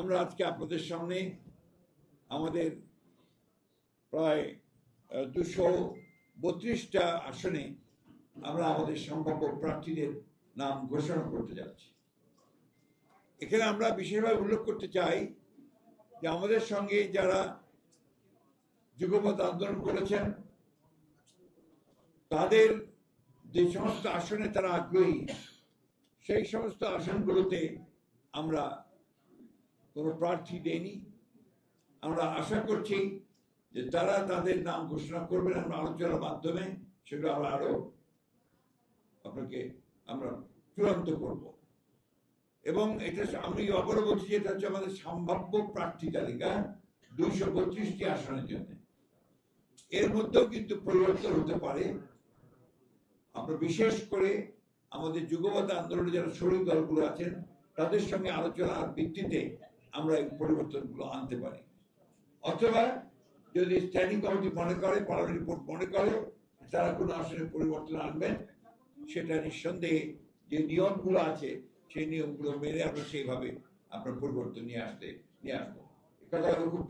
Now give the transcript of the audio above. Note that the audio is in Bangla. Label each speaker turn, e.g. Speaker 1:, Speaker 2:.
Speaker 1: আমরা আজকে আপনাদের সামনে আমাদের প্রায় দুশো বত্রিশটা আসনে আমরা আমাদের সম্ভাব্য প্রার্থীদের নাম ঘোষণা করতে যাচ্ছি। এখানে আমরা বিশেষভাবে উল্লেখ করতে চাই যে আমাদের সঙ্গে যারা যুগপথ আন্দোলন করেছেন, তাদের যে সমস্ত আসনে তারা আগ্রহী, সেই সমস্ত আসনগুলোতে আমরা কোনো প্রার্থী দেয়নি। আমরা আশা করছি যে তারা তাদের নাম ঘোষণা করবেন আমরা আলোচনার মাধ্যমে, সেটা আমরা আরও আপনাকে আমরা চূড়ান্ত করব। এবং এটা আমি আবারও বলছি যে এটা হচ্ছে আমাদের সম্ভাব্য প্রার্থী তালিকা, দুইশো বত্রিশটি আসনের জন্য। এর মধ্যেও কিন্তু পরিবর্তন হতে পারে। আমরা বিশেষ করে আমাদের যুগপথ আন্দোলনে যারা শরীর দলগুলো আছেন, তাদের সঙ্গে আলোচনার ভিত্তিতে আমরা এই পরিবর্তনগুলো আনতে পারি। অথবা যদি স্ট্যান্ডিং কমিটি মনে করে পার্লামেন্ট রিপোর্ট মনে করে, তারা কোনো আসনে পরিবর্তন আনবেন, সেটা নিঃসন্দেহে যে নিয়মগুলো আছে, সেই নিয়মগুলো মেনে আমরা সেইভাবে আপনার পরিবর্তন নিয়ে আসতে, নিয়ে আসব। কথা খুব